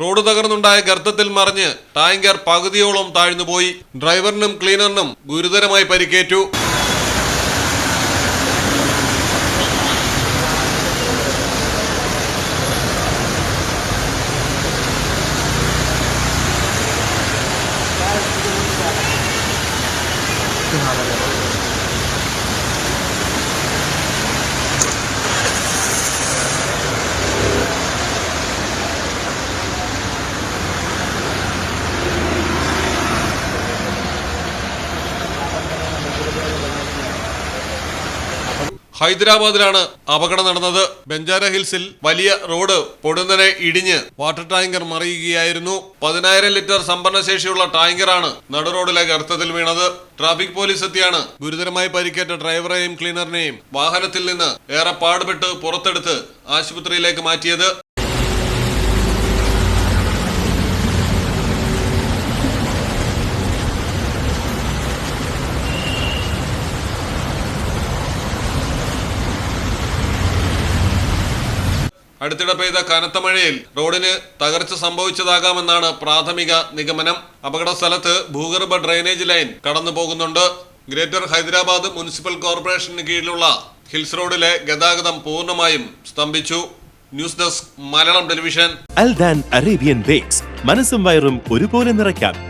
Road തകർന്നുണ്ടായ ഗർത്തത്തിൽ മറിഞ്ഞ് tanker പകുതിയോളം താഴ്ന്നുപോയി. ഡ്രൈവറിനും ക്ലീനറിനും ഗുരുതരമായി പരിക്കേറ്റു. ഹൈദരാബാദിലാണ് അപകടം നടന്നത്. ബെഞ്ചാര ഹിൽസിൽ വലിയ റോഡ് പൊടുന്നനെ ഇടിഞ്ഞ് വാട്ടർ ടാങ്കർ മറിയുകയായിരുന്നു. പതിനായിരം ലിറ്റർ സംഭരണശേഷിയുള്ള ടാങ്കറാണ് നടു റോഡിലെ ഗർത്തത്തിൽ വീണത്. ട്രാഫിക് പോലീസ് എത്തിയാണ്. ഗുരുതരമായി പരിക്കേറ്റ ഡ്രൈവറെയും ക്ലീനറിനെയും വാഹനത്തിൽ നിന്ന് ഏറെ പാടുപെട്ട് പുറത്തെടുത്ത് ആശുപത്രിയിലേക്ക് മാറ്റിയത്. അടുത്തിടെ പെയ്ത കനത്ത മഴയിൽ റോഡിന് തകർച്ച സംഭവിച്ചതാകാമെന്നാണ് പ്രാഥമിക നിഗമനം. അപകട സ്ഥലത്ത് ഭൂഗർഭ ഡ്രെയിനേജ് ലൈൻ കടന്നു പോകുന്നുണ്ട് ഗ്രേറ്റർ ഹൈദരാബാദ് മുനിസിപ്പൽ കോർപ്പറേഷന് കീഴിലുള്ള ഹിൽസ് റോഡിലെ ഗതാഗതം പൂർണമായും സ്തംഭിച്ചു. News desk Malayalam television. Aldan Arabian bakes. മനസ്സും വയറും ഒരുപോലെ നിറയ്ക്കാം.